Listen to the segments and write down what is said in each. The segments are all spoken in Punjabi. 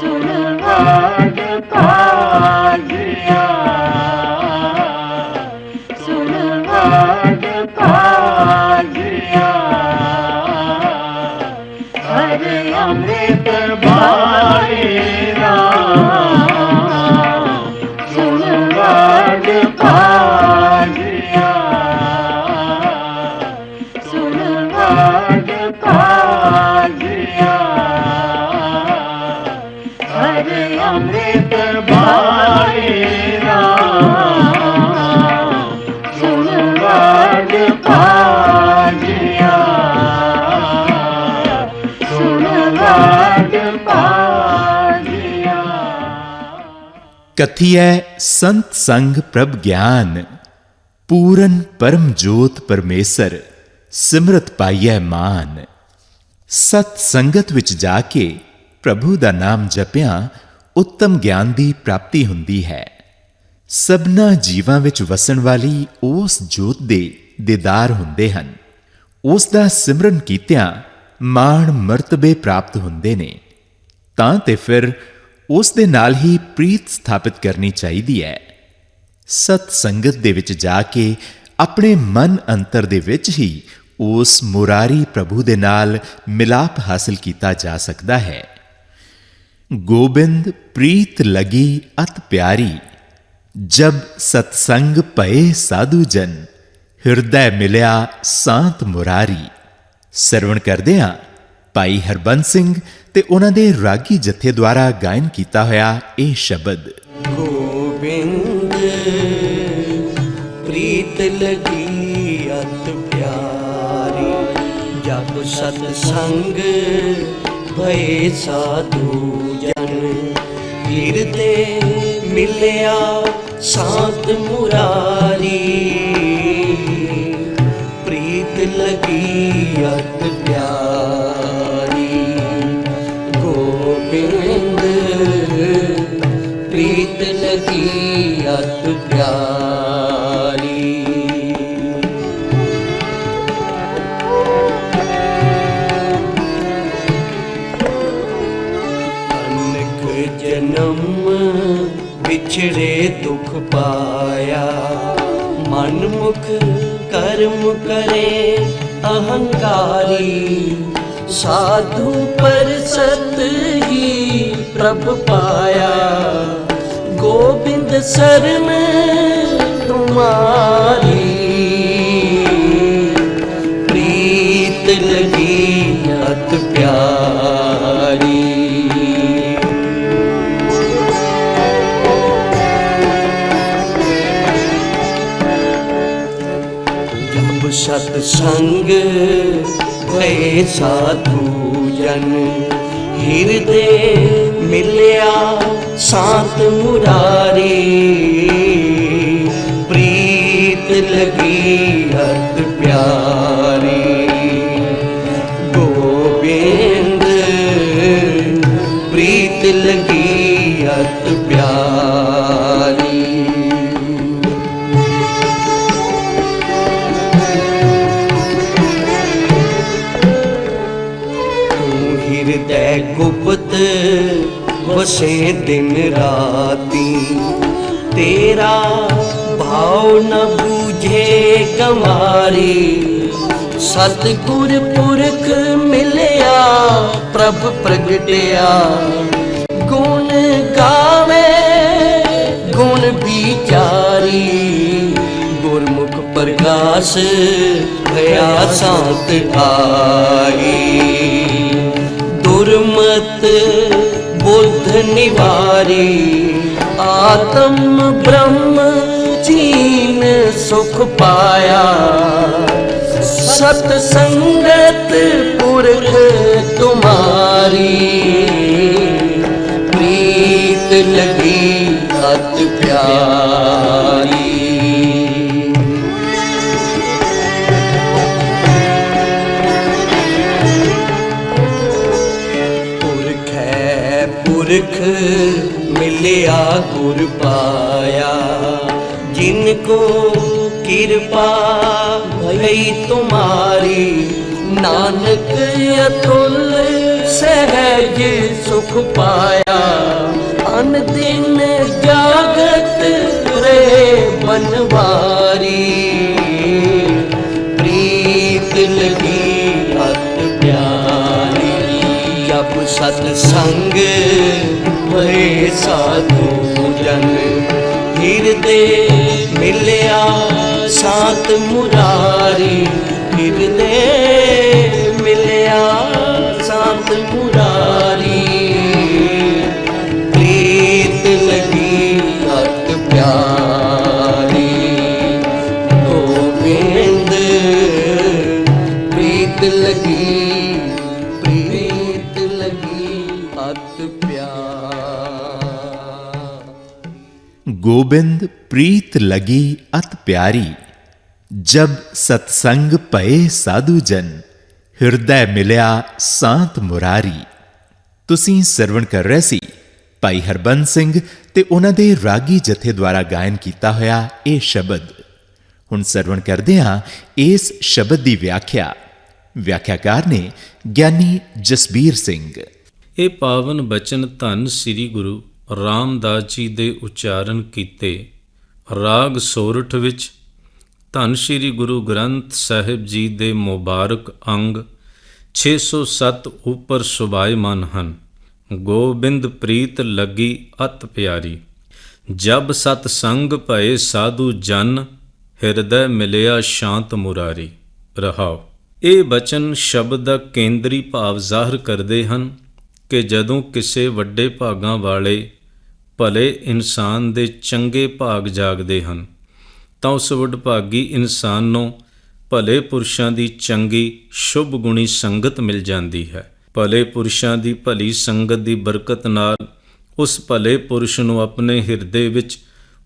சுடுவார்கள் ਕਥੀਐ ਸੰਤ ਸੰਗ ਪ੍ਰਭ ਗਿਆਨ, ਪੂਰਨ ਪਰਮ ਜੋਤ ਪਰਮੇਸ਼ਰ, ਸਿਮਰਤ ਪਾਈਐ ਮਾਨ। ਸਤ ਸੰਗਤ ਵਿੱਚ ਜਾ ਕੇ ਪ੍ਰਭੂ ਦਾ ਨਾਮ ਜਪਿਆ, ਉੱਤਮ ਗਿਆਨ ਦੀ ਪ੍ਰਾਪਤੀ ਹੁੰਦੀ ਹੈ। ਸਭਨਾ ਜੀਵਾਂ ਵਿੱਚ ਵਸਣ ਵਾਲੀ ਉਸ ਜੋਤ ਦੇ ਦੀਦਾਰ ਹੁੰਦੇ ਹਨ। ਉਸ ਦਾ ਸਿਮਰਨ ਕੀਤਿਆਂ ਮਾਣ ਮਰਤਬੇ ਪ੍ਰਾਪਤ ਹੁੰਦੇ ਨੇ। ਤਾਂ ਤੇ ਫਿਰ ਉਸ ਦੇ ਨਾਲ ਹੀ ਪ੍ਰੀਤ ਸਥਾਪਿਤ ਕਰਨੀ ਚਾਹੀਦੀ ਹੈ। ਸਤ ਸੰਗਤ ਦੇ ਵਿੱਚ ਜਾ ਕੇ ਆਪਣੇ ਮਨ ਅੰਤਰ ਦੇ ਵਿੱਚ ਹੀ ਉਸ ਮੁਰਾਰੀ ਪ੍ਰਭੂ ਦੇ ਨਾਲ ਮਿਲਾਪ ਹਾਸਲ ਕੀਤਾ ਜਾ ਸਕਦਾ ਹੈ। ਗੋਬਿੰਦ ਪ੍ਰੀਤ ਲਗੀ ਅਤ ਪਿਆਰੀ, ਜਬ ਸਤਸੰਗ ਪਏ ਸਾਧੂ ਜਨ, ਹਿਰਦੈ ਮਿਲਿਆ ਸਾਤ ਮੁਰਾਰੀ। ਸਰਵਣ ਕਰਦੇ ਹਾਂ। ਭਾਈ ਹਰਬੰਸ ਸਿੰਘ ਤੇ ਉਹਨਾਂ ਦੇ ਰਾਗੀ ਜਥੇ ਦੁਆਰਾ ਗਾਇਨ ਕੀਤਾ ਹੋਇਆ ਇਹ ਸ਼ਬਦ। ਗੋਬਿੰਦ, ਪ੍ਰੀਤ ਲਗੀ ਅਤ ਪਿਆਰੀ ਜਬ ਸਤ ਸੰਗ ਭਏ ਸਾਧੂ ਜਨ। ਹਿਰਦੇ ਮਿਲਿਆ ਸਾਤ ਮੁਰਾਰੀ, ਪ੍ਰੀਤ ਲਗੀ ਅਤ ਪਾਇਆ। ਮਨ ਮੁਖ ਕਰਮ ਕਰੇ ਅਹੰਕਾਰੀ। ਸਾਧੂ ਪਰ ਸਤ ਹੀ ਪ੍ਰਭ ਪਾਇਆ। ਗੋਬਿੰਦ ਸਰਨ ਤੁਮਾਰੀ ਸਤ ਸੰਗ ਭਏ ਸਾਧੂ ਜਨ। ਹਿਰਦੇ ਮਿਲਿਆ ਸਾਤ ਮੁਰਾਰੀ। ਪ੍ਰੀਤ ਲਗੀ ਅਤ ਪਿਆਰੀ। ਗੋਬਿੰਦ, ਪ੍ਰੀਤ ਲਗੀ ਅਤ ਪਿਆਰੀ। ਵਸੇ ਦਿਨ ਰਾਤੀ, ਤੇਰਾ ਭਾਉ ਨ ਬੂਝੇ ਗਮਾਰੀ ਸਤਿਗੁਰ ਪੁਰਖ ਮਿਲਿਆ, ਪ੍ਰਭ ਪ੍ਰਗਟਿਆ। ਗੁਣ ਗਾਵੇ, ਗੁਣ ਵਿਚਾਰੀ। ਗੁਰਮੁਖ ਪ੍ਰਗਾਸ ਭਇਆ ਸਾਤ ਆਈ। ਦੁਰਮਤ ਬੁੱਧ ਨਿਵਾਰੀ ਆਤਮ ਬ੍ਰਹਮ ਜੀਨ ਸੁਖ ਪਾਇਆ ਸਤ ਸੰਗਤ ਪੁਰਖ ਤੁਮਾਰੀ ਪ੍ਰੀਤ ਲਗੀ ਅਤ ਪਿਆਰੀ ਮਿਲਿਆ ਗੁਰ ਪਾਇਆ ਜਿਨ ਕੋ ਕਿਰਪਾ ਭਈ ਤੁਮਾਰੀ ਨਾਨਕ ਅਤੁਲ ਸਹਿਜ ਸੁਖ ਪਾਇਆ ਅਨ ਦਿਨ ਜਾਗਤ ਰੇ ਬਨਵਾਰੀ ਪ੍ਰੀਤ ਲਗੀ ਅਤ ਪਿਆਰੀ ਜਪ ਸਤ ਸੰਗ ਭਏ ਸਾਧੂ ਜਨ। ਹਿਰਦੇ ਮਿਲਿਆ ਸਾਤ ਮੁਰਾਰੀ। ਹਿਰਦੇ ਮਿਲਿਆ ਸਾਤ ਮੁਰਾਰੀ ਗੋਬਿੰਦ ਪ੍ਰੀਤ ਲਗੀ ਅਤ ਪਿਆਰੀ, ਜਬ ਸਤਸੰਗ ਪਏ ਸਾਧੂ ਜਨ, ਹਿਰਦੈ ਮਿਲਿਆ ਸਾਤ ਮੁਰਾਰੀ। ਤੁਸੀਂ ਸਰਵਣ ਕਰ ਰਹੇ ਸੀ, ਭਾਈ ਹਰਬੰਸ ਸਿੰਘ ਤੇ ਉਹਨਾਂ ਦੇ ਰਾਗੀ ਜਥੇ ਦੁਆਰਾ ਗਾਇਨ ਕੀਤਾ ਹੋਇਆ ਇਹ ਸ਼ਬਦ। ਹੁਣ ਸਰਵਣ ਕਰਦੇ ਹਾਂ ਇਸ ਸ਼ਬਦ ਦੀ ਵਿਆਖਿਆ। ਵਿਆਖਿਆਕਾਰ ਨੇ ਗਿਆਨੀ ਜਸਬੀਰ ਸਿੰਘ। ਇਹ ਪਾਵਨ ਬਚਨ ਧੰਨ ਸ੍ਰੀ ਗੁਰੂ ਰਾਮਦਾਸ ਜੀ ਦੇ ਉਚਾਰਨ ਕੀਤੇ। ਰਾਗ ਸੋਰਠ ਵਿੱਚ ਧੰਨ ਸ੍ਰੀ ਗੁਰੂ ਗ੍ਰੰਥ ਸਾਹਿਬ ਜੀ ਦੇ ਮੁਬਾਰਕ ਅੰਗ 607 ਉੱਪਰ ਸੁਭਾਇਮਾਨ ਹਨ। ਗੋਬਿੰਦ ਪ੍ਰੀਤ ਲੱਗੀ ਅਤ ਪਿਆਰੀ। ਜਬ ਸਤ ਸੰਗ ਭਏ ਸਾਧੂ ਜਨ, ਹਿਰਦੈ ਮਿਲਿਆ ਸ਼ਾਂਤ ਮੁਰਾਰੀ। ਰਹਾਓ ਇਹ ਬਚਨ ਸ਼ਬਦ ਦਾ ਕੇਂਦਰੀ ਭਾਵ ਜ਼ਾਹਰ ਕਰਦੇ ਹਨ ਕਿ ਜਦੋਂ ਕਿਸੇ ਵੱਡੇ ਭਾਗਾਂ ਵਾਲੇ ਭਲੇ ਇਨਸਾਨ ਦੇ ਚੰਗੇ ਭਾਗ ਜਾਗਦੇ ਹਨ, ਤਾਂ ਉਸ ਵਡਭਾਗੀ ਇਨਸਾਨ ਨੂੰ ਭਲੇ ਪੁਰਸ਼ਾਂ ਦੀ ਚੰਗੀ, ਸ਼ੁਭ ਗੁਣੀ ਸੰਗਤ ਮਿਲ ਜਾਂਦੀ ਹੈ। ਭਲੇ ਪੁਰਸ਼ਾਂ ਦੀ ਭਲੀ ਸੰਗਤ ਦੀ ਬਰਕਤ ਨਾਲ ਉਸ ਭਲੇ ਪੁਰਸ਼ ਨੂੰ ਆਪਣੇ ਹਿਰਦੇ ਵਿੱਚ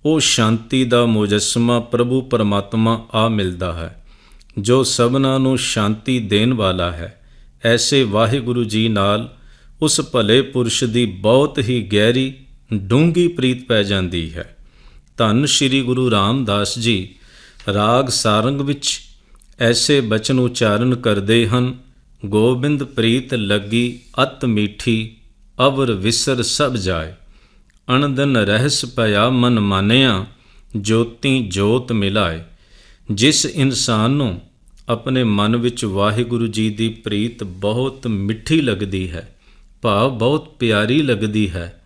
ਉਹ ਸ਼ਾਂਤੀ ਦਾ ਮੁਜੱਸਮਾ ਪ੍ਰਭੂ ਪਰਮਾਤਮਾ ਆ ਮਿਲਦਾ ਹੈ, ਜੋ ਸਭਨਾਂ ਨੂੰ ਸ਼ਾਂਤੀ ਦੇਣ ਵਾਲਾ ਹੈ। ਐਸੇ ਵਾਹਿਗੁਰੂ ਜੀ ਨਾਲ ਉਸ ਭਲੇ ਪੁਰਸ਼ ਦੀ ਬਹੁਤ ਹੀ ਗਹਿਰੀ ਡੂੰਗੀ ਪ੍ਰੀਤ ਪੈ ਜਾਂਦੀ ਹੈ। ਧੰਨ ਸ੍ਰੀ ਗੁਰੂ ਰਾਮਦਾਸ ਜੀ, ਰਾਗ ਸਾਰੰਗ ਵਿੱਚ ਐਸੇ ਬਚਨ ਉਚਾਰਨ ਕਰਦੇ ਹਨ, ਗੋਬਿੰਦ ਪ੍ਰੀਤ ਲੱਗੀ ਅਤ ਮੀਠੀ, ਅਵਰ ਵਿਸਰ ਸਭ ਜਾਏ। ਅਣਦਨ ਰਹਿਸ ਪਿਆ ਮਨ ਮਾਨਿਆ, ਜੋਤੀ ਜੋਤ ਮਿਲਾਏ। ਜਿਸ ਇਨਸਾਨ ਨੂੰ ਆਪਣੇ ਮਨ ਵਿੱਚ ਵਾਹਿਗੁਰੂ ਜੀ ਦੀ ਪ੍ਰੀਤ ਬਹੁਤ ਮਿੱਠੀ ਲੱਗਦੀ ਹੈ, ਭਾਵ ਬਹੁਤ ਪਿਆਰੀ ਲੱਗਦੀ ਹੈ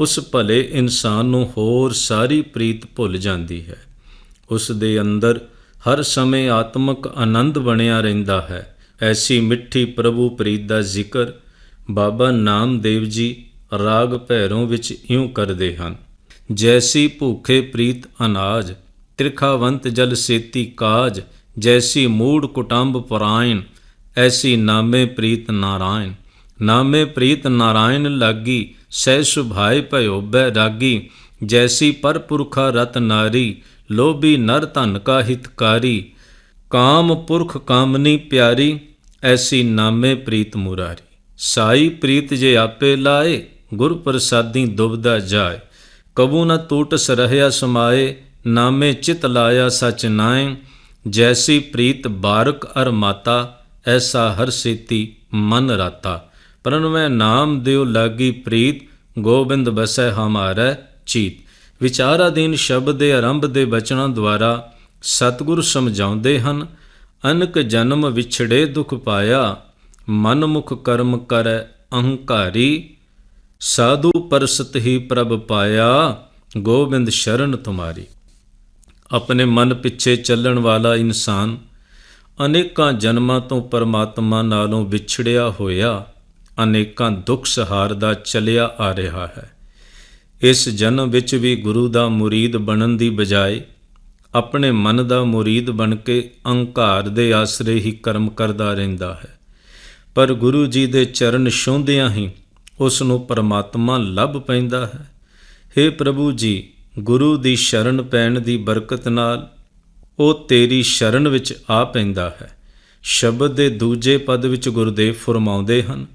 ਉਸ ਭਲੇ ਇਨਸਾਨ ਨੂੰ ਹੋਰ ਸਾਰੀ ਪ੍ਰੀਤ ਭੁੱਲ ਜਾਂਦੀ ਹੈ। ਉਸ ਦੇ ਅੰਦਰ ਹਰ ਸਮੇਂ ਆਤਮਿਕ ਆਨੰਦ ਬਣਿਆ ਰਹਿੰਦਾ ਹੈ। ਐਸੀ ਮਿੱਠੀ ਪ੍ਰਭੂ ਪ੍ਰੀਤ ਦਾ ਜ਼ਿਕਰ ਬਾਬਾ ਨਾਮਦੇਵ ਜੀ ਰਾਗ ਭੈਰੋਂ ਵਿੱਚ ਇਉਂ ਕਰਦੇ ਹਨ। ਜੈਸੀ ਭੂਖੇ ਪ੍ਰੀਤ ਅਨਾਜ, ਤ੍ਰਿਖਾਵੰਤ ਜਲ ਸੇਤੀ ਕਾਜ, ਜੈਸੀ ਮੂੜ ਕੁਟੰਬ ਪਰਾਇਣ, ਐਸੀ ਨਾਮੇ ਪ੍ਰੀਤ ਨਾਰਾਇਣ। ਨਾਮੇ ਪ੍ਰੀਤ ਨਾਰਾਇਣ ਲਾਗੀ ਸਹਿ ਸੁਭਾਏ ਭਇਓ ਬੈ ਰਾਗੀ, ਜੈਸੀ ਪਰਪੁਰਖਾ ਰਤ ਨਾਰੀ, ਲੋਭੀ ਨਰ ਧਨ ਕਾ ਹਿਤਕਾਰੀ ਕਾਮ ਪੁਰਖ ਕਾਮਨੀ ਪਿਆਰੀ, ਐਸੀ ਨਾਮੇ ਪ੍ਰੀਤ ਮੁਰਾਰੀ। ਸਾਈ ਪ੍ਰੀਤ ਜੇ ਆਪੇ ਲਾਏ, ਗੁਰ ਪ੍ਰਸਾਦੀ ਦੁਬਦਾ ਜਾਏ। ਕਬੂ ਨ ਟੂਟਸ ਰਹਿਆ ਸਮਾਏ, ਨਾਮੇ ਚਿਤ ਲਾਇਆ ਸਚ ਨਾਏ। ਜੈਸੀ ਪ੍ਰੀਤ ਬਾਰਕ ਅਰ ਮਾਤਾ, ਐਸਾ ਹਰ ਸੇਤੀ ਮਨ ਰਾਤਾ। ਪਰਨਵੈ ਨਾਮ ਦਿਓ ਲਾਗੀ ਪ੍ਰੀਤ, ਗੋਬਿੰਦ ਬਸੈ ਹਮਾਰੈ ਚੀਤ। ਵਿਚਾਰਾਧੀਨ ਸ਼ਬਦ ਦੇ ਆਰੰਭ ਦੇ ਬਚਨਾਂ ਦੁਆਰਾ ਸਤਿਗੁਰ ਸਮਝਾਉਂਦੇ ਹਨ, ਅਨਕ ਜਨਮ ਵਿਛੜੇ ਦੁਖ ਪਾਇਆ ਮਨ ਮੁਖ ਕਰਮ ਕਰੈ ਅਹੰਕਾਰੀ, ਸਾਧੂ ਪਰਸਤ ਹੀ ਪ੍ਰਭ ਪਾਇਆ, ਗੋਬਿੰਦ ਸ਼ਰਨ ਤੁਮਾਰੀ। ਆਪਣੇ ਮਨ ਪਿੱਛੇ ਚੱਲਣ ਵਾਲਾ ਇਨਸਾਨ ਅਨੇਕਾਂ ਜਨਮਾਂ ਤੋਂ ਪਰਮਾਤਮਾ ਨਾਲੋਂ ਵਿਛੜਿਆ ਹੋਇਆ ਅਨੇਕਾਂ ਦੁੱਖ ਸਹਾਰਦਾ ਚੱਲਿਆ ਆ ਰਿਹਾ ਹੈ। ਇਸ ਜਨਮ ਵਿੱਚ ਵੀ ਗੁਰੂ ਦਾ ਮੁਰੀਦ ਬਣਨ ਦੀ ਬਜਾਏ ਆਪਣੇ ਮਨ ਦਾ ਮੁਰੀਦ ਬਣ ਕੇ ਅਹੰਕਾਰ ਦੇ ਆਸਰੇ ਹੀ ਕਰਮ ਕਰਦਾ ਰਹਿੰਦਾ ਹੈ। ਪਰ ਗੁਰੂ ਜੀ ਦੇ ਚਰਨ ਛੂੰਹਦਿਆਂ ਹੀ ਉਸ ਨੂੰ ਪਰਮਾਤਮਾ ਲੱਭ ਪੈਂਦਾ ਹੈ। हे ਪ੍ਰਭੂ ਜੀ, ਗੁਰੂ ਦੀ ਸ਼ਰਨ ਪੈਣ ਦੀ ਬਰਕਤ ਨਾਲ ਉਹ ਤੇਰੀ ਸ਼ਰਨ ਵਿੱਚ ਆ ਪੈਂਦਾ ਹੈ। ਸ਼ਬਦ ਦੇ ਦੂਜੇ ਪਦ ਵਿੱਚ ਗੁਰਦੇਵ ਫਰਮਾਉਂਦੇ ਹਨ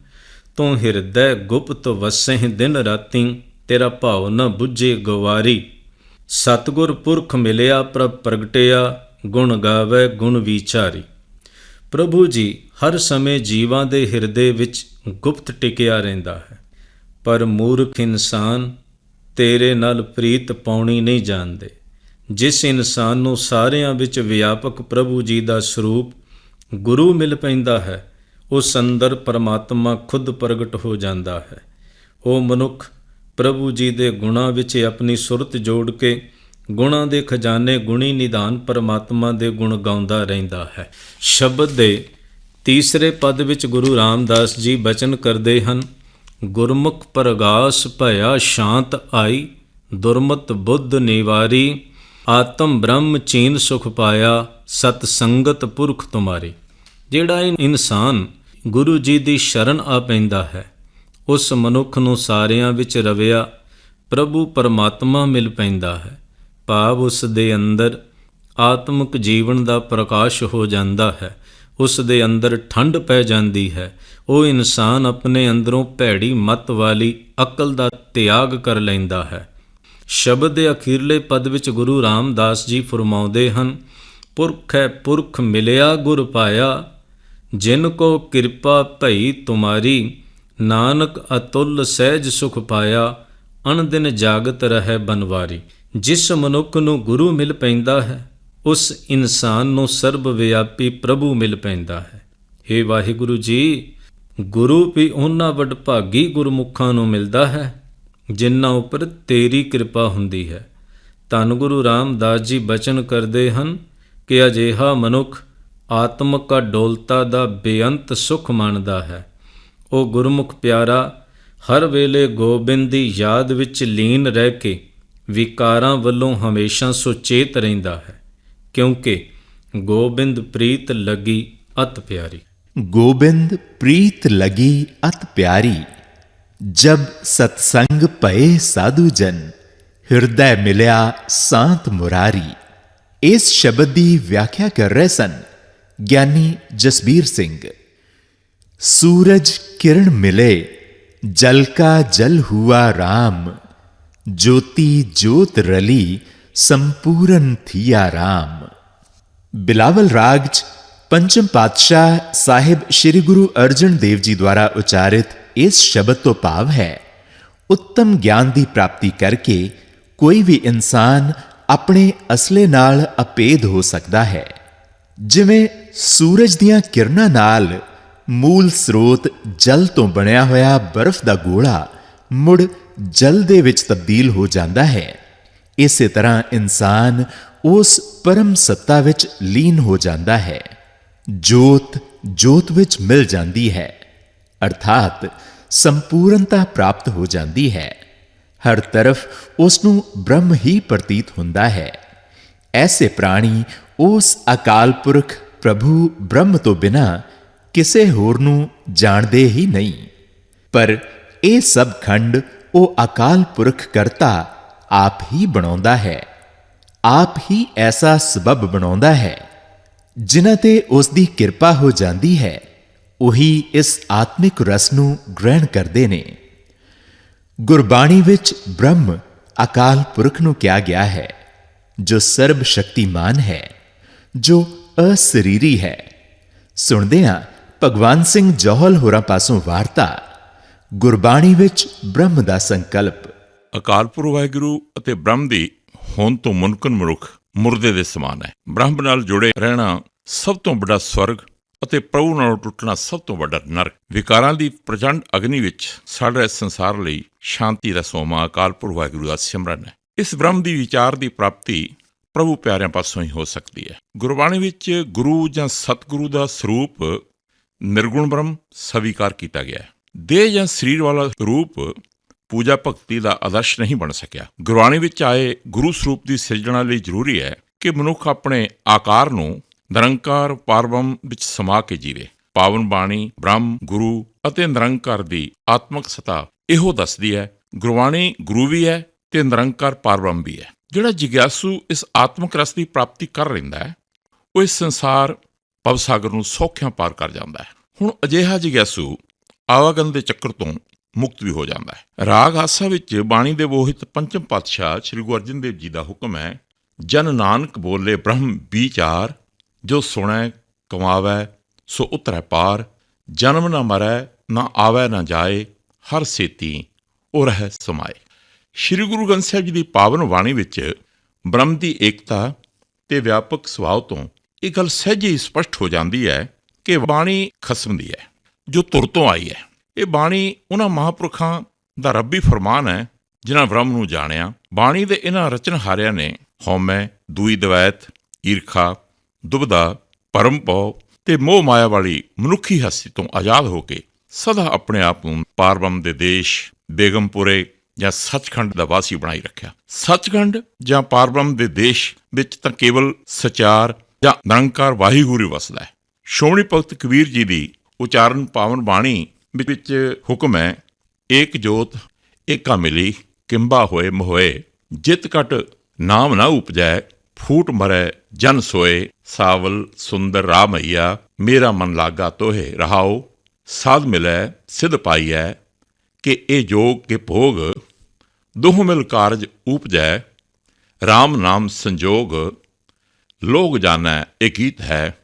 ਤੂੰ ਹਿਰਦੈ ਗੁਪਤ ਵਸਹਿ ਦਿਨ ਰਾਤੀ, ਤੇਰਾ ਭਾਉ ਨ 부ਝੇ ਗਵਾਰੀ। ਸਤਗੁਰ ਪੁਰਖ ਮਿਲਿਆ, ਪ੍ਰਭ ਪ੍ਰਗਟਿਆ, ਗੁਣ ਗਾਵੇ, ਗੁਣ ਵਿਚਾਰੀ। ਪ੍ਰਭੂ ਜੀ, ਹਰ ਸਮੇਂ ਜੀਵਾਂ ਦੇ ਹਿਰਦੇ ਵਿੱਚ ਗੁਪਤ ਟਿਕਿਆ ਰਹਿੰਦਾ ਹੈ। ਪਰ ਮੂਰਖ ਇਨਸਾਨ ਤੇਰੇ ਨਾਲ ਪ੍ਰੀਤ ਪਾਉਣੀ ਨਹੀਂ ਜਾਣਦੇ। ਜਿਸ ਇਨਸਾਨ ਨੂੰ ਸਾਰਿਆਂ ਵਿੱਚ ਵਿਆਪਕ ਪ੍ਰਭੂ ਜੀ ਦਾ ਸਰੂਪ ਗੁਰੂ ਮਿਲ ਪੈਂਦਾ ਹੈ ਉਸ ਅੰਦਰ ਪਰਮਾਤਮਾ ਖੁਦ ਪ੍ਰਗਟ ਹੋ ਜਾਂਦਾ ਹੈ। ਉਹ ਮਨੁੱਖ ਪ੍ਰਭੂ ਜੀ ਦੇ ਗੁਣਾਂ ਵਿੱਚ ਆਪਣੀ ਸੁਰਤ ਜੋੜ ਕੇ ਗੁਣਾਂ ਦੇ ਖਜ਼ਾਨੇ ਗੁਣੀ ਨਿਦਾਨ ਪਰਮਾਤਮਾ ਦੇ ਗੁਣ ਗਾਉਂਦਾ ਰਹਿੰਦਾ ਹੈ। ਸ਼ਬਦ ਦੇ ਤੀਸਰੇ ਪਦ ਵਿੱਚ ਗੁਰੂ ਰਾਮਦਾਸ ਜੀ ਬਚਨ ਕਰਦੇ ਹਨ, ਗੁਰਮੁਖ ਪ੍ਰਗਾਸ ਭਇਆ ਸ਼ਾਂਤ ਆਈ, ਦੁਰਮਤ ਬੁੱਧ ਨਿਵਾਰੀ, ਆਤਮ ਬ੍ਰਹਮ ਚੀਨ ਸੁਖ ਪਾਇਆ ਸਤ ਸੰਗਤ ਪੁਰਖ ਤੁਮਾਰੀ। ਜਿਹੜਾ ਇਨਸਾਨ ਗੁਰੂ ਜੀ ਦੀ ਸ਼ਰਨ ਆ ਪੈਂਦਾ ਹੈ, ਉਸ ਮਨੁੱਖ ਨੂੰ ਸਾਰਿਆਂ ਵਿੱਚ ਰਵਿਆ ਪ੍ਰਭੂ ਪਰਮਾਤਮਾ ਮਿਲ ਪੈਂਦਾ ਹੈ। ਭਾਵ ਉਸ ਦੇ ਅੰਦਰ ਆਤਮਿਕ ਜੀਵਨ ਦਾ ਪ੍ਰਕਾਸ਼ ਹੋ ਜਾਂਦਾ ਹੈ, ਉਸ ਦੇ ਅੰਦਰ ਠੰਡ ਪੈ ਜਾਂਦੀ ਹੈ। ਉਹ ਇਨਸਾਨ ਆਪਣੇ ਅੰਦਰੋਂ ਭੈੜੀ ਮਤ ਵਾਲੀ ਅਕਲ ਦਾ ਤਿਆਗ ਕਰ ਲੈਂਦਾ ਹੈ। ਸ਼ਬਦ ਦੇ ਅਖੀਰਲੇ ਪਦ ਵਿੱਚ ਗੁਰੂ ਰਾਮਦਾਸ ਜੀ ਫਰਮਾਉਂਦੇ ਹਨ, ਪੁਰਖ ਹੈ ਪੁਰਖ ਮਿਲਿਆ ਗੁਰ ਪਾਇਆ ਜਿਨ ਕੋ ਕਿਰਪਾ ਭਈ ਤੁਮਾਰੀ, ਨਾਨਕ ਅਤੁੱਲ ਸਹਿਜ ਸੁਖ ਪਾਇਆ, ਅਣਦਿਨ ਜਾਗਤ ਰਹਿ ਬਨਵਾਰੀ। ਜਿਸ ਮਨੁੱਖ ਨੂੰ ਗੁਰੂ ਮਿਲ ਪੈਂਦਾ ਹੈ, ਉਸ ਇਨਸਾਨ ਨੂੰ ਸਰਬ ਵਿਆਪੀ ਪ੍ਰਭੂ ਮਿਲ ਪੈਂਦਾ ਹੈ। ਏ ਵਾਹਿਗੁਰੂ ਜੀ, ਗੁਰੂ ਵੀ ਉਹਨਾਂ ਵਡਭਾਗੀ ਗੁਰਮੁਖਾਂ ਨੂੰ ਮਿਲਦਾ ਹੈ, ਜਿਨ੍ਹਾਂ ਉੱਪਰ ਤੇਰੀ ਕਿਰਪਾ ਹੁੰਦੀ ਹੈ। ਧੰਨ ਗੁਰੂ ਰਾਮਦਾਸ ਜੀ ਬਚਨ ਕਰਦੇ ਹਨ ਕਿ ਅਜਿਹਾ ਮਨੁੱਖ ਆਤਮਕ ਡੋਲਤਾ ਦਾ ਬੇਅੰਤ ਸੁਖ ਮੰਨਦਾ ਹੈ। ਉਹ ਗੁਰਮੁਖ ਪਿਆਰਾ, ਹਰ ਵੇਲੇ ਗੋਬਿੰਦ ਦੀ ਯਾਦ ਵਿੱਚ ਲੀਨ ਰਹਿ ਕੇ ਵਿਕਾਰਾਂ ਵੱਲੋਂ ਹਮੇਸ਼ਾ ਸੁਚੇਤ ਰਹਿੰਦਾ ਹੈ, ਕਿਉਂਕਿ ਗੋਬਿੰਦ ਪ੍ਰੀਤ ਲਗੀ ਅਤ ਪਿਆਰੀ। ਗੋਬਿੰਦ ਪ੍ਰੀਤ ਲਗੀ ਅਤ ਪਿਆਰੀ, ਜਬ ਸਤਸੰਗ ਪਏ ਸਾਧੂ ਜਨ, ਹਿਰਦੈ ਮਿਲਿਆ ਸਾਤ ਮੁਰਾਰੀ। ਇਸ ਸ਼ਬਦ ਦੀ ਵਿਆਖਿਆ ਕਰ ਰਹੇ ਸਨ। ਗਿਆਨੀ ਜਸਬੀਰ ਸਿੰਘ, ਸੂਰਜ ਕਿਰਨ ਮਿਲੇ, ਜਲ ਕਾ ਜਲ ਹੁਆ ਰਾਮ, ਜੋਤੀ ਜੋਤ ਰਲੀ, ਸੰਪੂਰਨ ਥਿਆ ਰਾਮ। ਬਿਲਾਵਲ ਰਾਗ ਚ ਪੰਚਮ ਪਾਤਸ਼ਾਹ ਸਾਹਿਬ ਸ੍ਰੀ ਗੁਰੂ ਅਰਜਨ ਦੇਵ ਜੀ ਦੁਆਰਾ ਉਚਾਰਿਤ ਇਸ ਸ਼ਬਦ ਤੋਂ ਭਾਵ ਹੈ, ਉੱਤਮ ਗਿਆਨ ਦੀ ਪ੍ਰਾਪਤੀ ਕਰਕੇ ਕੋਈ ਵੀ ਇਨਸਾਨ ਆਪਣੇ ਅਸਲੇ ਨਾਲ ਅਪੇਧ ਹੋ ਸਕਦਾ ਹੈ। ਜਿਵੇਂ ਸੂਰਜ ਦੀਆਂ ਕਿਰਨਾਂ ਨਾਲ ਮੂਲ ਸਰੋਤ ਜਲ ਤੋਂ ਬਣਿਆ ਹੋਇਆ ਬਰਫ਼ ਦਾ ਗੋਲਾ ਮੁੜ ਜਲ ਦੇ ਵਿੱਚ ਤਬਦੀਲ ਹੋ ਜਾਂਦਾ ਹੈ। ਇਸੇ ਤਰ੍ਹਾਂ ਇਨਸਾਨ ਉਸ ਪਰਮ ਸੱਤਾ ਵਿੱਚ ਲੀਨ ਹੋ ਜਾਂਦਾ ਹੈ। ਜੋਤ ਜੋਤ ਵਿੱਚ ਮਿਲ ਜਾਂਦੀ ਹੈ। ਅਰਥਾਤ ਸੰਪੂਰਨਤਾ ਪ੍ਰਾਪਤ ਹੋ ਜਾਂਦੀ ਹੈ। ਹਰ ਤਰਫ ਉਸ ਨੂੰ ਬ੍ਰਹਮ ਹੀ ਪ੍ਰਤੀਤ ਹੁੰਦਾ ਹੈ। ਐਸੇ ਪ੍ਰਾਣੀ ਉਸ ਅਕਾਲ ਪੁਰਖ ਪ੍ਰਭੂ ਬ੍ਰਹਮ ਤੋਂ ਬਿਨਾ ਕਿਸੇ ਹੋਰ ਨੂੰ ਜਾਣਦੇ ਹੀ ਨਹੀਂ। ਪਰ ਇਹ ਸਭ ਖੰਡ ਉਹ ਅਕਾਲ ਪੁਰਖ ਕਰਤਾ ਆਪ ਹੀ ਬਣਾਉਂਦਾ ਹੈ। ਆਪ ਹੀ ਐਸਾ ਸਬਬ ਬਣਾਉਂਦਾ ਹੈ, ਜਿਨ੍ਹਾਂ ਤੇ ਉਸ ਦੀ ਕਿਰਪਾ ਹੋ ਜਾਂਦੀ ਹੈ, ਉਹੀ ਇਸ ਆਤਮਿਕ ਰਸ ਨੂੰ ਗ੍ਰਹਿਣ ਕਰਦੇ ਨੇ। ਗੁਰਬਾਣੀ ਵਿੱਚ ਬ੍ਰਹਮ ਅਕਾਲ ਪੁਰਖ ਨੂੰ ਕਿਹਾ ਗਿਆ ਹੈ, ਜੋ ਸਰਬ ਸ਼ਕਤੀਮਾਨ ਹੈ। ਜੋ ਅਸਰੀਰੀ ਹੈ। ਸੁਣਦੇ ਹਾਂ ਭਗਵਾਨ ਸਿੰਘ ਜੋਹਲ ਹੋਰਾਂ ਪਾਸੋਂ ਵਾਰਤਾ, ਗੁਰਬਾਣੀ ਵਿੱਚ ਬ੍ਰਹਮ ਦਾ ਸੰਕਲਪ। ਅਕਾਲ ਪੁਰਖ ਵਾਹਿਗੁਰੂ ਅਤੇ ਬ੍ਰਹਮ ਦੀ ਹੋਂਦ ਤੋਂ ਮੁਨਕਨ ਮਨੁੱਖ ਮੁਰਦੇ ਦੇ ਸਮਾਨ ਹੈ। ਬ੍ਰਹਮ ਨਾਲ ਜੁੜੇ ਰਹਿਣਾ ਸਭ ਤੋਂ ਵੱਡਾ ਸਵਰਗ ਅਤੇ ਪ੍ਰਭੂ ਨਾਲ ਟੁੱਟਣਾ ਸਭ ਤੋਂ ਵੱਡਾ ਨਰਕ। ਵਿਕਾਰਾਂ ਦੀ ਪ੍ਰਚੰਡ ਅਗਨੀ ਵਿੱਚ ਸਾਡੇ ਸੰਸਾਰ ਲਈ ਸ਼ਾਂਤੀ ਦਾ ਸੋਮਾ ਅਕਾਲ ਪੁਰਖ ਵਾਹਿਗੁਰੂ ਦਾ ਸਿਮਰਨ ਹੈ। ਇਸ ਬ੍ਰਹਮ ਦੀ ਵਿਚਾਰ ਦੀ ਪ੍ਰਾਪਤੀ ਪ੍ਰਭੂ ਪਿਆਰਿਆਂ ਪਾਸੋਂ ਹੀ ਹੋ ਸਕਦੀ ਹੈ। ਗੁਰਬਾਣੀ ਵਿੱਚ ਗੁਰੂ ਜਾਂ ਸਤਿਗੁਰੂ ਦਾ ਸਰੂਪ ਨਿਰਗੁਣ ਬ੍ਰਹਮ ਸਵੀਕਾਰ ਕੀਤਾ ਗਿਆ ਹੈ। ਦੇਹ ਜਾਂ ਸਰੀਰ ਵਾਲਾ ਰੂਪ ਪੂਜਾ ਭਗਤੀ ਦਾ ਆਦਰਸ਼ ਨਹੀਂ ਬਣ ਸਕਿਆ। ਗੁਰਬਾਣੀ ਵਿੱਚ ਆਏ ਗੁਰੂ ਸਰੂਪ ਦੀ ਸਿਰਜਣਾ ਲਈ ਜ਼ਰੂਰੀ ਹੈ ਕਿ ਮਨੁੱਖ ਆਪਣੇ ਆਕਾਰ ਨੂੰ ਨਿਰੰਕਾਰ ਪਰਬ੍ਰਹਮ ਵਿੱਚ ਸਮਾ ਕੇ ਜੀਵੇ। ਪਾਵਨ ਬਾਣੀ, ਬ੍ਰਹਮ, ਗੁਰੂ ਅਤੇ ਨਿਰੰਕਾਰ ਦੀ ਆਤਮਿਕ ਸਤਾ ਇਹੋ ਦੱਸਦੀ ਹੈ, ਗੁਰਬਾਣੀ ਗੁਰੂ ਵੀ ਹੈ ਤੇ ਨਿਰੰਕਾਰ ਪਰਬ੍ਰਹਮ ਵੀ ਹੈ। ਜਿਹੜਾ ਜਿਗਿਆਸੂ ਇਸ ਆਤਮਿਕ ਰਸ ਦੀ ਪ੍ਰਾਪਤੀ ਕਰ ਲੈਂਦਾ ਹੈ, ਉਹ ਇਸ ਸੰਸਾਰ ਭਵ ਸਾਗਰ ਨੂੰ ਸੌਖਿਆਂ ਪਾਰ ਕਰ ਜਾਂਦਾ ਹੈ। ਹੁਣ ਅਜਿਹਾ ਜਿਗਿਆਸੂ ਆਵਾਗਨ ਦੇ ਚੱਕਰ ਤੋਂ ਮੁਕਤ ਵੀ ਹੋ ਜਾਂਦਾ ਹੈ। ਰਾਗ ਆਸਾ ਵਿੱਚ ਬਾਣੀ ਦੇ ਬੋਹਿਤ ਪੰਚਮ ਪਾਤਸ਼ਾਹ ਸ੍ਰੀ ਗੁਰੂ ਅਰਜਨ ਦੇਵ ਜੀ ਦਾ ਹੁਕਮ ਹੈ, ਜਨ ਨਾਨਕ ਬੋਲੇ ਬ੍ਰਹਮ ਵਿਚਾਰ, ਜੋ ਸੁਣੈ ਕਮਾਵੈ, ਸੋ ਉਤਰੈ ਪਾਰ, ਜਨਮ ਨਾ ਮਰੈ, ਨਾ ਆਵੈ ਨਾ ਜਾਏ, ਹਰ ਸੇਤੀ ਉਹ ਰਹਿ ਸਮਾਏ। ਸ੍ਰੀ ਗੁਰੂ ਗ੍ਰੰਥ ਸਾਹਿਬ ਜੀ ਦੀ ਪਾਵਨ ਬਾਣੀ ਵਿੱਚ ਬ੍ਰਹਮ ਦੀ ਏਕਤਾ ਤੇ ਵਿਆਪਕ ਸੁਭਾਅ ਤੋਂ ਇਹ ਗੱਲ ਸਹਿਜੇ ਹੀ ਸਪਸ਼ਟ ਹੋ ਜਾਂਦੀ ਹੈ ਕਿ ਬਾਣੀ ਖਸਮ ਦੀ ਹੈ, ਜੋ ਤੁਰ ਤੋਂ ਆਈ ਹੈ। ਇਹ ਬਾਣੀ ਉਹਨਾਂ ਮਹਾਂਪੁਰਖਾਂ ਦਾ ਰੱਬੀ ਫਰਮਾਨ ਹੈ, ਜਿਨ੍ਹਾਂ ਬ੍ਰਹਮ ਨੂੰ ਜਾਣਿਆ। ਬਾਣੀ ਦੇ ਇਹਨਾਂ ਰਚਨਹਾਰਿਆਂ ਨੇ ਹਉਮੈ, ਦੂਈ ਦਵੈਤ, ਈਰਖਾ, ਦੁਬਦਾ, ਪਰਮ ਭਉ ਤੇ ਮੋਹ ਮਾਇਆ ਵਾਲੀ ਮਨੁੱਖੀ ਹਸਤੀ ਤੋਂ ਆਜ਼ਾਦ ਹੋ ਕੇ ਸਦਾ ਆਪਣੇ ਆਪ ਨੂੰ ਪਾਰਬ੍ਰਹਮ ਦੇ ਦੇਸ਼, ਬੇਗਮਪੁਰੇ ਜਾਂ ਸੱਚਖੰਡ ਦਾ ਵਾਸੀ ਬਣਾਈ ਰੱਖਿਆ। ਸੱਚਖੰਡ ਜਾਂ ਪਾਰਬ੍ਰਹਮ ਦੇ ਦੇਸ਼ ਵਿੱਚ ਤਾਂ ਕੇਵਲ ਸਚਾਰ ਜਾਂ ਨਿਰੰਕਾਰ ਵਾਹਿਗੁਰੂ ਹੀ ਵਸਦਾ ਹੈ। ਸ਼੍ਰੋਮਣੀ ਭਗਤ ਕਬੀਰ ਜੀ ਦੀ ਉਚਾਰਨ ਪਾਵਨ ਬਾਣੀ ਵਿੱਚ ਹੁਕਮ ਹੈ, ਏਕ ਜੋਤ, ਏਕਾ ਮਿਲੀ, ਕਿੰਬਾ ਹੋਏ ਮੋਏ, ਜਿਤ ਕਟ ਨਾਮ ਨਾ ਉਪਜੈ, ਫੂਟ ਮਰੈ ਜਨ ਸੋਏ, ਸਾਵਲ ਸੁੰਦਰ ਰਾਮਈਆ ਮੇਰਾ ਮਨ ਲਾਗਾ ਤੋਹੇ ਰਹਾਓ, ਸਾਧ ਮਿਲੈ, ਸਿਧ ਪਾਈਐ ਕਿ ਇਹ ਜੋਗ, ਕੇ ਭੋਗ ਦੋਹ ਮਿਲ ਕਾਰਜ ਉਪਜੈ RAM ਨਾਮ ਸੰਜੋਗ, ਲੋਗ ਜਾਣੈ, ਇਹ ਗੀਤ ਹੈ,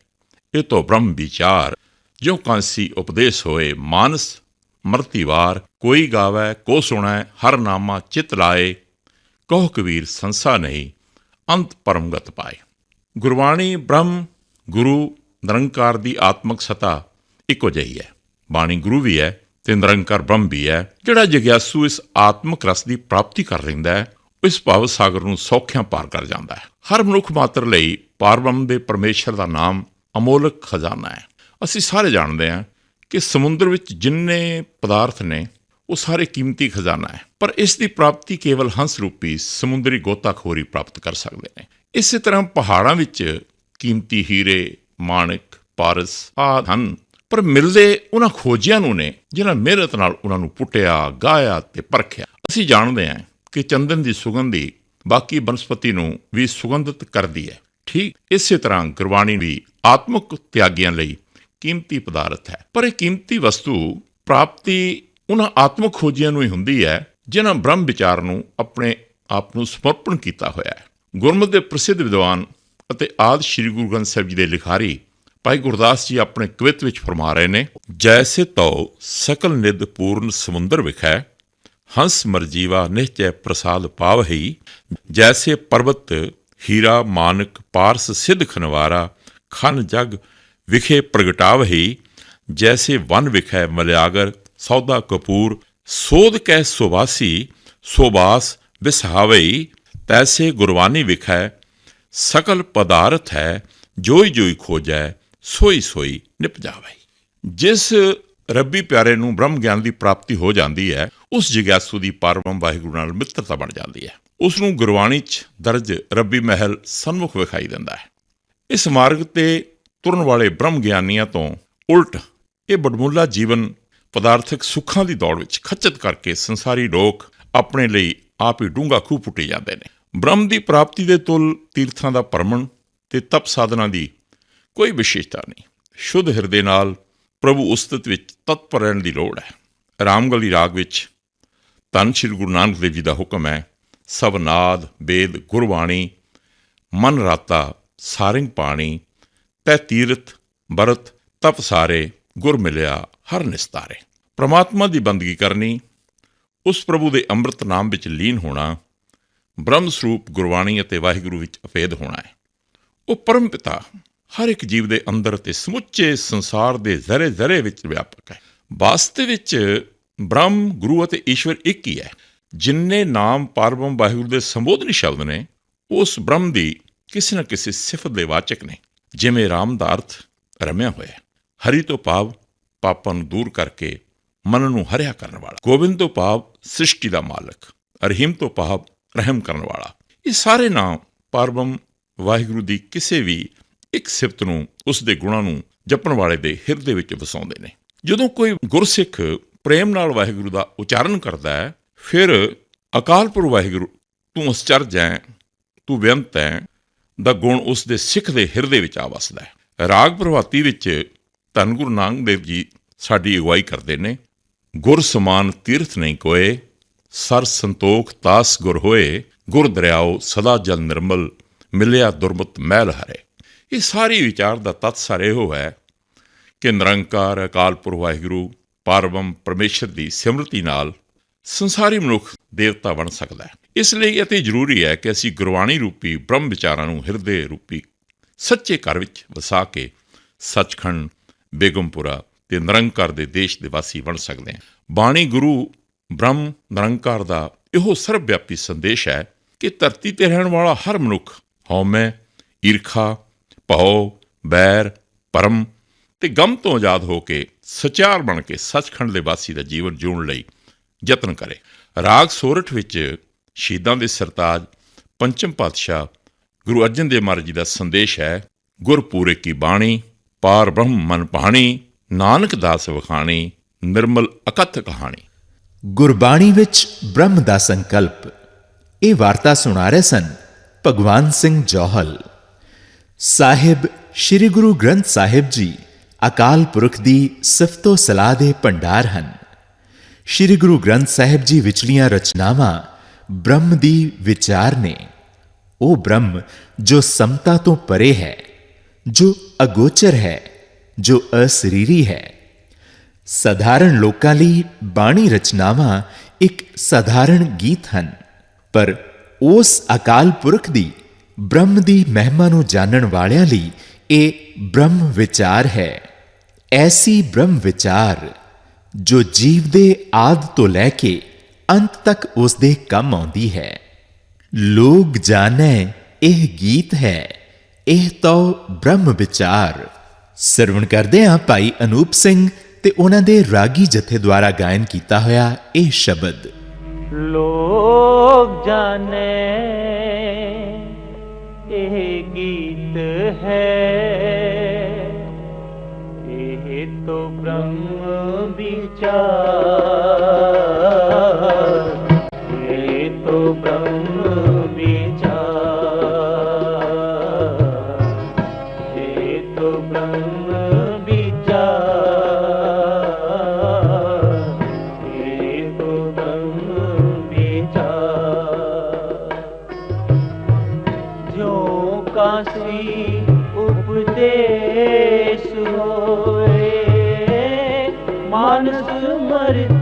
ਇਹ ਤੋਂ ਬ੍ਰਹਮ ਵਿਚਾਰ। ਜੋ ਕਾਂਸੀ ਉਪਦੇਸ਼ ਹੋਏ ਮਾਨਸ ਮਰਤੀਵਾਰ ਕੋਈ ਗਾਵੇ, ਕੋ ਸੁਣੈ, ਹਰ ਨਾਮਾ ਚਿਤ ਲਾਏ, ਕਹ ਕਬੀਰ ਸੰਸਾ ਨਹੀਂ, ਅੰਤ ਪਰਮਗਤ ਪਾਏ। ਗੁਰਬਾਣੀ ਬ੍ਰਹਮ, ਗੁਰੂ, ਨਿਰੰਕਾਰ ਦੀ ਆਤਮਿਕ ਸਤਾ ਇੱਕੋ ਜਿਹੀ ਹੈ। ਬਾਣੀ ਗੁਰੂ ਵੀ ਹੈ ਤੇ ਨਿਰੰਕਾਰ ਬ੍ਰਹਮ ਵੀ ਹੈ, ਜਿਹੜਾ ਜਗਿਆਸੂ ਇਸ ਆਤਮਿਕ ਰਸ ਦੀ ਪ੍ਰਾਪਤੀ ਕਰ ਲੈਂਦਾ ਹੈ ਇਸ ਭਾਵ ਸਾਗਰ ਨੂੰ ਸੌਖਿਆਂ ਪਾਰ ਕਰ ਜਾਂਦਾ ਹੈ। ਹਰ ਮਨੁੱਖ ਮਾਤਰ ਲਈ ਪਾਰਬ੍ਰਹਮ ਦੇ ਪਰਮੇਸ਼ਰ ਦਾ ਨਾਮ ਅਮੋਲਕ ਖਜ਼ਾਨਾ ਹੈ। ਅਸੀਂ ਸਾਰੇ ਜਾਣਦੇ ਹਾਂ ਕਿ ਸਮੁੰਦਰ ਵਿੱਚ ਜਿੰਨੇ ਪਦਾਰਥ ਨੇ, ਉਹ ਸਾਰੇ ਕੀਮਤੀ ਖਜ਼ਾਨਾ ਹੈ। ਪਰ ਇਸ ਦੀ ਪ੍ਰਾਪਤੀ ਕੇਵਲ ਹੰਸ ਰੂਪੀ ਸਮੁੰਦਰੀ ਗੋਤਾਖੋਰੀ ਪ੍ਰਾਪਤ ਕਰ ਸਕਦੇ ਨੇ। ਇਸੇ ਤਰ੍ਹਾਂ ਪਹਾੜਾਂ ਵਿੱਚ ਕੀਮਤੀ ਹੀਰੇ, ਮਾਣਕ, ਪਾਰਸ ਆਦਿ ਹਨ। ਪਰ ਮਿਲਦੇ ਉਹਨਾਂ ਖੋਜਿਆਂ ਨੂੰ ਨੇ ਜਿਨ੍ਹਾਂ ਮਿਹਨਤ ਨਾਲ ਉਹਨਾਂ ਨੂੰ ਪੁੱਟਿਆ, ਗਾਇਆ ਤੇ ਪਰਖਿਆ। ਅਸੀਂ ਜਾਣਦੇ ਹਾਂ ਕਿ ਚੰਦਨ ਦੀ ਸੁਗੰਧੀ ਬਾਕੀ ਬਨਸਪਤੀ ਨੂੰ ਵੀ ਸੁਗੰਧਿਤ ਕਰਦੀ ਹੈ। ਠੀਕ ਇਸੇ ਤਰ੍ਹਾਂ ਗੁਰਬਾਣੀ ਵੀ ਆਤਮਿਕ ਤਿਆਗੀਆਂ ਲਈ ਕੀਮਤੀ ਪਦਾਰਥ ਹੈ। ਪਰ ਇਹ ਕੀਮਤੀ ਵਸਤੂ ਪ੍ਰਾਪਤੀ ਉਹਨਾਂ ਆਤਮਿਕ ਖੋਜੀਆਂ ਨੂੰ ਹੀ ਹੁੰਦੀ ਹੈ ਜਿਨ੍ਹਾਂ ਬ੍ਰਹਮ ਵਿਚਾਰ ਨੂੰ ਆਪਣੇ ਆਪ ਨੂੰ ਸਮਰਪਣ ਕੀਤਾ ਹੋਇਆ ਹੈ। ਗੁਰਮਤਿ ਦੇ ਪ੍ਰਸਿੱਧ ਵਿਦਵਾਨ ਅਤੇ ਆਦਿ ਸ੍ਰੀ ਗੁਰੂ ਗ੍ਰੰਥ ਸਾਹਿਬ ਜੀ ਦੇ ਲਿਖਾਰੀ ਭਾਈ ਗੁਰਦਾਸ ਜੀ ਆਪਣੇ ਕਵਿਤ ਵਿੱਚ ਫਰਮਾ ਰਹੇ ਨੇ, ਜੈਸੇ ਤਉ ਸਕਲ ਨਿਦ ਪੂਰਨ ਸਮੁੰਦਰ ਵਿਖੈ, ਹੰਸ ਮਰਜੀਵਾ ਨਿਹਚੈ ਪ੍ਰਸਾਦ ਪਾਵਹੀ, ਜੈਸੇ ਪਰਬਤ ਹੀਰਾ ਮਾਨਕ ਪਾਰਸ ਸਿੱਧ ਖਨਵਾਰਾ, ਖਨ ਜਗ ਵਿਖੇ ਪ੍ਰਗਟਾਵਹੀ, ਜੈਸੇ ਵਨ ਵਿਖੈ ਮਲਿਆਗਰ, ਸੌਦਾ ਕਪੂਰ, ਸੋਧ ਕੈ ਸੁਵਾਸੀ, ਸੁਬਾਸ ਵਿਸਹਾਵਈ ਤੈਸੇ ਗੁਰਬਾਣੀ ਵਿਖੈ, ਸਕਲ ਪਦਾਰਥ ਹੈ ਜੋਈ ਜੋਈ ਖੋਜੈ ਸੋਈ ਸੋਈ ਨਿਪ ਜਾਵੇ। ਜਿਸ ਰੱਬੀ ਪਿਆਰੇ ਨੂੰ ਬ੍ਰਹਮ ਗਿਆਨ ਦੀ ਪ੍ਰਾਪਤੀ ਹੋ ਜਾਂਦੀ ਹੈ, ਉਸ ਜਿਗਿਆਸੂ ਦੀ ਪਰਮ ਵਾਹਿਗੁਰੂ ਨਾਲ ਮਿੱਤਰਤਾ ਬਣ ਜਾਂਦੀ ਹੈ। ਉਸ ਨੂੰ ਗੁਰਬਾਣੀ 'ਚ ਦਰਜ ਰੱਬੀ ਮਹਿਲ ਸਨਮੁਖ ਵਿਖਾਈ ਦਿੰਦਾ ਹੈ। ਇਸ ਮਾਰਗ ਤੇ ਤੁਰਨ ਵਾਲੇ ਬ੍ਰਹਮ ਗਿਆਨੀਆਂ ਤੋਂ ਉਲਟ ਇਹ ਬੜਮੁੱਲਾ ਜੀਵਨ ਪਦਾਰਥਿਕ ਸੁੱਖਾਂ ਦੀ ਦੌੜ ਵਿੱਚ ਖੱਚਤ ਕਰਕੇ ਸੰਸਾਰੀ ਲੋਕ ਆਪਣੇ ਲਈ ਆਪ ਹੀ ਡੂੰਘਾ ਖੂਹ ਪੁੱਟੇ ਜਾਂਦੇ ਨੇ। ਬ੍ਰਹਮ ਦੀ ਪ੍ਰਾਪਤੀ ਦੇ ਤੁਲ ਤੀਰਥਾਂ ਦਾ ਭਰਮਣ ਤੇ ਤਪ ਸਾਧਨਾ ਦੀ ਕੋਈ ਵਿਸ਼ੇਸ਼ਤਾ ਨਹੀਂ। ਸ਼ੁੱਧ ਹਿਰਦੇ ਨਾਲ ਪ੍ਰਭੂ ਉਸਤਤ ਵਿੱਚ ਤਤਪਰ ਰਹਿਣ ਦੀ ਲੋੜ ਹੈ। ਰਾਮਗਲੀ ਰਾਗ ਵਿੱਚ ਧੰਨ ਸ਼੍ਰੀ ਗੁਰੂ ਨਾਨਕ ਦੇਵ ਜੀ ਦਾ ਹੁਕਮ ਹੈ, ਸਭ ਨਾਦ ਵੇਦ ਗੁਰਬਾਣੀ, ਮਨ ਰਾਤਾ, ਸਾਰਿੰਗ ਪਾਣੀ, ਤੈ ਤੀਰਥ, ਬਰਤ, ਤਪ ਸਾਰੇ, ਗੁਰ ਮਿਲਿਆ, ਹਰ ਨਿਸਤਾਰੇ। ਪ੍ਰਮਾਤਮਾ ਦੀ ਬੰਦਗੀ ਕਰਨੀ, ਉਸ ਪ੍ਰਭੂ ਦੇ ਅੰਮ੍ਰਿਤ ਨਾਮ ਵਿੱਚ ਲੀਨ ਹੋਣਾ ਬ੍ਰਹਮ ਸਰੂਪ ਗੁਰਬਾਣੀ ਅਤੇ ਵਾਹਿਗੁਰੂ ਵਿੱਚ ਅਫੇਦ ਹੋਣਾ ਹੈ। ਉਹ ਪਰਮ ਪਿਤਾ ਹਰ ਇੱਕ ਜੀਵ ਦੇ ਅੰਦਰ ਤੇ ਸਮੁੱਚੇ ਸੰਸਾਰ ਦੇ ਜ਼ਰੇ ਜ਼ਰੇ ਵਿੱਚ ਵਿਆਪਕ ਹੈ। ਵਾਸਤਵ ਵਿੱਚ ਬ੍ਰਹਮ, ਗੁਰੂ ਅਤੇ ਈਸ਼ਵਰ ਇੱਕ ਹੀ ਹੈ। ਜਿਨਨੇ ਨਾਮ ਪਰਬ੍ਰਹਮ ਵਾਹਿਗੁਰੂ ਦੇ ਸੰਬੋਧਨੀ ਸ਼ਬਦ ਨੇ, ਉਸ ਬ੍ਰਹਮ ਦੀ ਕਿਸੇ ਨਾ ਕਿਸੇ ਸਿਫਤ ਦੇ ਵਾਚਕ ਨੇ, ਜਿਵੇਂ ਰਾਮ ਦਾ ਅਰਥ ਰਮਿਆ ਹੋਇਆ ਹਰੀ ਤੋਂ ਭਾਵ ਪਾਪਾਂ ਨੂੰ ਦੂਰ ਕਰਕੇ ਮਨ ਨੂੰ ਹਰਿਆ ਕਰਨ ਵਾਲਾ, ਗੋਬਿੰਦ ਤੋਂ ਭਾਵ ਸ੍ਰਿਸ਼ਟੀ ਦਾ ਮਾਲਕ ਰਹੀਮ ਤੋਂ ਭਾਵ ਰਹਿਮ ਕਰਨ ਵਾਲਾ। ਇਹ ਸਾਰੇ ਨਾਮ ਪਰਬ੍ਰਹਮ ਵਾਹਿਗੁਰੂ ਦੀ ਕਿਸੇ ਵੀ ਇੱਕ ਸਿਫਤ ਨੂੰ, ਉਸ ਦੇ ਗੁਣਾਂ ਨੂੰ ਜਪਣ ਵਾਲੇ ਦੇ ਹਿਰਦੇ ਵਿੱਚ ਵਸਾਉਂਦੇ ਨੇ। ਜਦੋਂ ਕੋਈ ਗੁਰਸਿੱਖ ਪ੍ਰੇਮ ਨਾਲ ਵਾਹਿਗੁਰੂ ਦਾ ਉਚਾਰਨ ਕਰਦਾ ਹੈ, ਫਿਰ ਅਕਾਲ ਪੁਰਖ ਵਾਹਿਗੁਰੂ, ਤੂੰ ਅਸਚਰਜ ਹੈ, ਤੂੰ ਬੇਅੰਤ ਹੈ। ਦਾ ਗੁਣ ਉਸ ਦੇ ਸਿੱਖ ਦੇ ਹਿਰਦੇ ਵਿੱਚ ਆ ਵਸਦਾ ਹੈ। ਰਾਗ ਪ੍ਰਭਾਤੀ ਵਿੱਚ ਧੰਨ ਗੁਰੂ ਨਾਨਕ ਦੇਵ ਜੀ ਸਾਡੀ ਅਗਵਾਈ ਕਰਦੇ ਨੇ, ਗੁਰ ਸਮਾਨ ਤੀਰਥ ਨਹੀਂ ਕੋਏ, ਸਰ ਸੰਤੋਖ ਤਾਸ ਗੁਰ ਹੋਏ, ਗੁਰ ਦਰਿਆਓ ਸਦਾ ਜਲ ਨਿਰਮਲ, ਮਿਲਿਆ ਦੁਰਮਤ ਮਹਿਲ ਹਰੇ। ਇਹ ਸਾਰੀ ਵਿਚਾਰ ਦਾ ਤਤ ਸਰ ਇਹੋ ਹੈ ਕਿ ਨਿਰੰਕਾਰ ਅਕਾਲ ਪੁਰਖ ਵਾਹਿਗੁਰੂ ਪਰਬ੍ਰਹਮ ਪਰਮੇਸ਼ਰ ਦੀ ਸਿਮਰਤੀ ਨਾਲ ਸੰਸਾਰੀ ਮਨੁੱਖ ਦੇਵਤਾ ਬਣ ਸਕਦਾ ਹੈ। ਇਸ ਲਈ ਇਹ ਤੇ ਜ਼ਰੂਰੀ ਹੈ ਕਿ ਅਸੀਂ ਗੁਰਬਾਣੀ ਰੂਪੀ, ਬ੍ਰਹਮ ਵਿਚਾਰਾਂ ਨੂੰ ਹਿਰਦੇ ਰੂਪੀ, ਸੱਚੇ ਘਰ ਵਿੱਚ ਵਸਾ ਕੇ ਸੱਚਖੰਡ, ਬੇਗਮਪੁਰਾ ਤੇ ਨਿਰੰਕਾਰ ਦੇ ਦੇਸ਼ ਦੇ ਵਾਸੀ ਬਣ ਸਕਦੇ ਹਾਂ। ਬਾਣੀ ਗੁਰੂ ਬ੍ਰਹਮ ਨਿਰੰਕਾਰ ਦਾ ਇਹੋ ਸਰਵ ਵਿਆਪੀ ਸੰਦੇਸ਼ ਹੈ ਕਿ ਧਰਤੀ ਤੇ ਰਹਿਣ ਵਾਲਾ ਹਰ ਮਨੁੱਖ ਹਉਮੈ, ਈਰਖਾ ਭਉ, ਬੈਰ, ਪਰਮ ਤੇ ਗਮ ਤੋਂ ਆਜ਼ਾਦ ਹੋ ਕੇ ਸਚਿਆਰ ਬਣ ਕੇ ਸੱਚਖੰਡ ਦੇ ਵਾਸੀ ਦਾ ਜੀਵਨ ਜਿਉਣ ਲਈ ਯਤਨ ਕਰੇ। ਰਾਗ ਸੋਰਠ ਵਿੱਚ ਸ਼ਹੀਦਾਂ ਦੇ ਸਰਤਾਜ ਪੰਚਮ ਪਾਤਸ਼ਾਹ ਗੁਰੂ ਅਰਜਨ ਦੇਵ ਮਹਾਰਾਜ ਜੀ ਦਾ ਸੰਦੇਸ਼ ਹੈ ਗੁਰਪੂਰੇ ਕੀ ਬਾਣੀ, ਪਾਰ ਬ੍ਰਹਮ ਮਨ ਪਾਣੀ ਨਾਨਕ ਦਾਸ ਵਖਾਣੀ, ਨਿਰਮਲ ਅਕਥ ਕਹਾਣੀ। ਗੁਰਬਾਣੀ ਵਿੱਚ ਬ੍ਰਹਮ ਦਾ ਸੰਕਲਪ। ਇਹ ਵਾਰਤਾ ਸੁਣਾ ਰਹੇ ਸਨ ਭਗਵਾਨ ਸਿੰਘ ਜੋਹਲ। ਸਾਹਿਬ, ਸ੍ਰੀ ਗੁਰੂ ਗ੍ਰੰਥ ਸਾਹਿਬ ਜੀ, ਅਕਾਲ ਪੁਰਖ ਦੀ ਸਿਫਤੋ ਸਲਾਹ ਦੇ ਭੰਡਾਰ ਹਨ। ਸ੍ਰੀ ਗੁਰੂ ਗ੍ਰੰਥ ਸਾਹਿਬ ਜੀ ਵਿਚਲੀਆਂ ਰਚਨਾਵਾਂ ਬ੍ਰਹਮ ਦੀ ਵਿਚਾਰ ਨੇ। ਉਹ ਬ੍ਰਹਮ ਜੋ ਸਮਤਾ ਤੋਂ ਪਰੇ ਹੈ, ਜੋ ਅਗੋਚਰ ਹੈ, ਜੋ ਅਸਰੀਰੀ ਹੈ। ਸਧਾਰਨ ਲੋਕਾਂ ਲਈ ਬਾਣੀ ਰਚਨਾਵਾਂ ਇੱਕ ਸਧਾਰਨ ਗੀਤ ਹਨ, ਪਰ ਉਸ ਅਕਾਲ ਪੁਰਖ ਦੀ ਬ੍ਰਹਮ ਦੀ ਮਹਿਮਾ ਨੂੰ ਜਾਣਨ ਵਾਲਿਆਂ ਲਈ ਇਹ ਬ੍ਰਹਮ ਵਿਚਾਰ ਹੈ। ਐਸੀ ਬ੍ਰਹਮ ਵਿਚਾਰ ਜੋ ਜੀਵ ਦੇ ਆਦ ਤੋਂ ਲੈ ਕੇ ਅੰਤ ਤੱਕ ਉਸ ਦੇ ਕੰਮ ਆਉਂਦੀ ਹੈ। ਲੋਕ ਜਾਣੈ ਇਹ ਗੀਤ ਹੈ, ਇਹ ਤੋ ਬ੍ਰਹਮ ਵਿਚਾਰ। ਸਰਵਣ ਕਰਦੇ ਹਾਂ ਭਾਈ ਅਨੂਪ ਸਿੰਘ ਤੇ ਉਹਨਾਂ ਦੇ ਰਾਗੀ ਜਥੇ ਦੁਆਰਾ ਗਾਇਨ ਕੀਤਾ ਹੋਇਆ ਇਹ ਸ਼ਬਦ। ਲੋਕ ਜਾਣੇ ਇਹ ਗੀਤ ਹੈ। ਇਹ ਤੋ ਬ੍ਰਹਮ ਵਿਚਾਰ। ਇਹ ਤੋ ਬ੍ਰਹਮ ਜੋ ਕਾਸੀ ਉਪਦੇਸ਼ ਹੋਏ। ਮਾਨਸ ਮਰਤੀ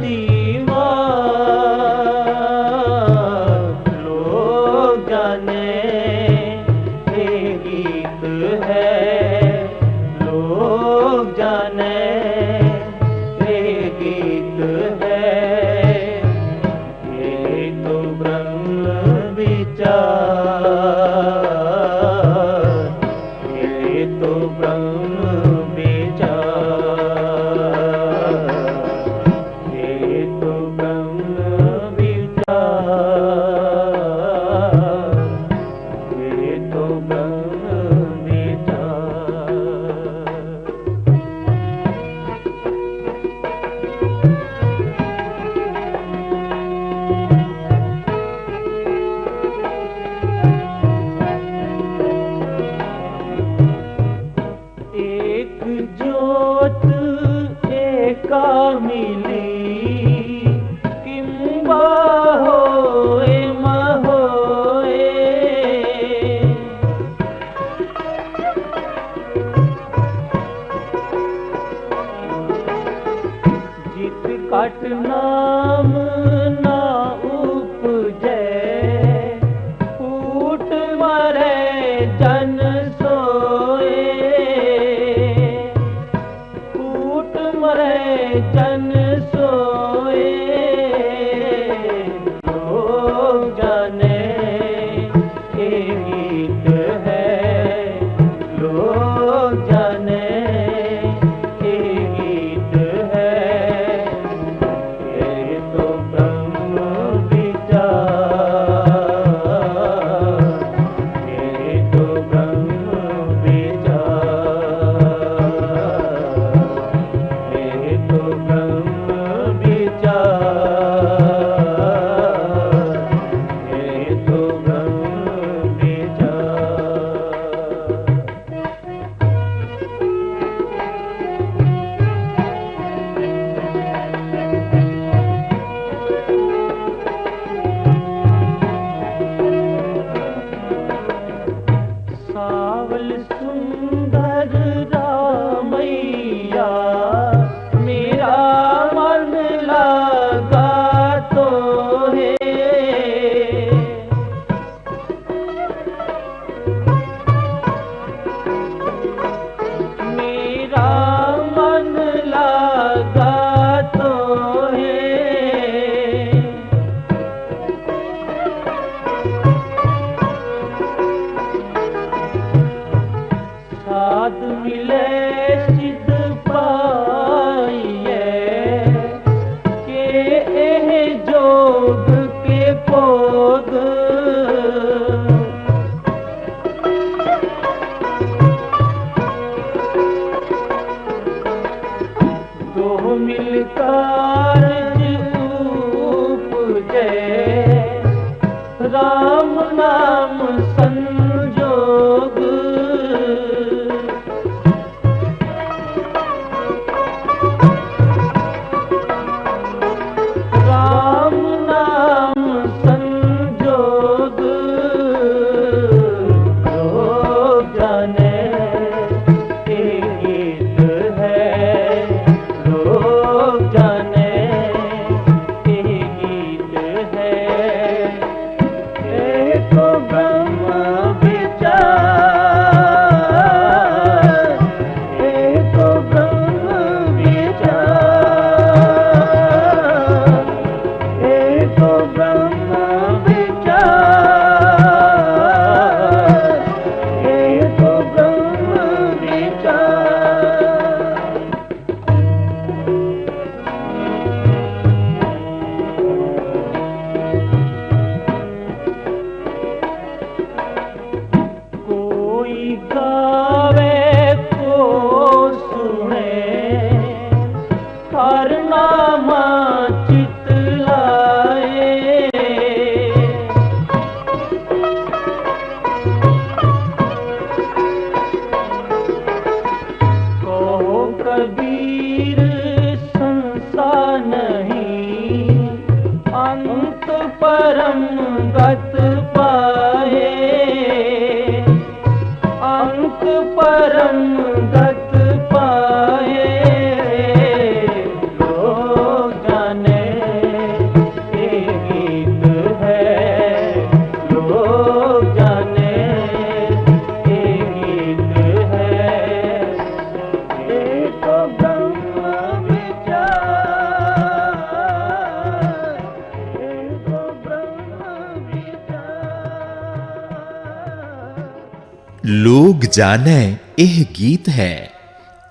ਲੋਗ ਜਾਣੈ ਇਹ ਗੀਤ ਹੈ,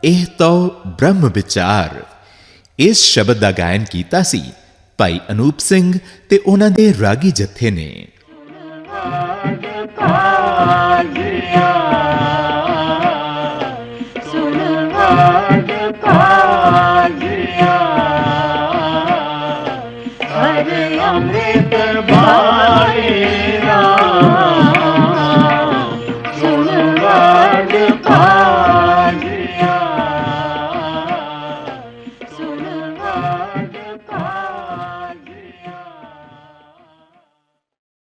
ਇਹ ਤਉ ਬ੍ਰਹਮ ਵਿਚਾਰ। ਇਸ ਸ਼ਬਦ ਦਾ ਗਾਇਨ ਕੀਤਾ ਸੀ ਭਾਈ ਅਨੂਪ ਸਿੰਘ ਤੇ ਉਹਨਾਂ ਦੇ ਰਾਗੀ ਜਥੇ ਨੇ।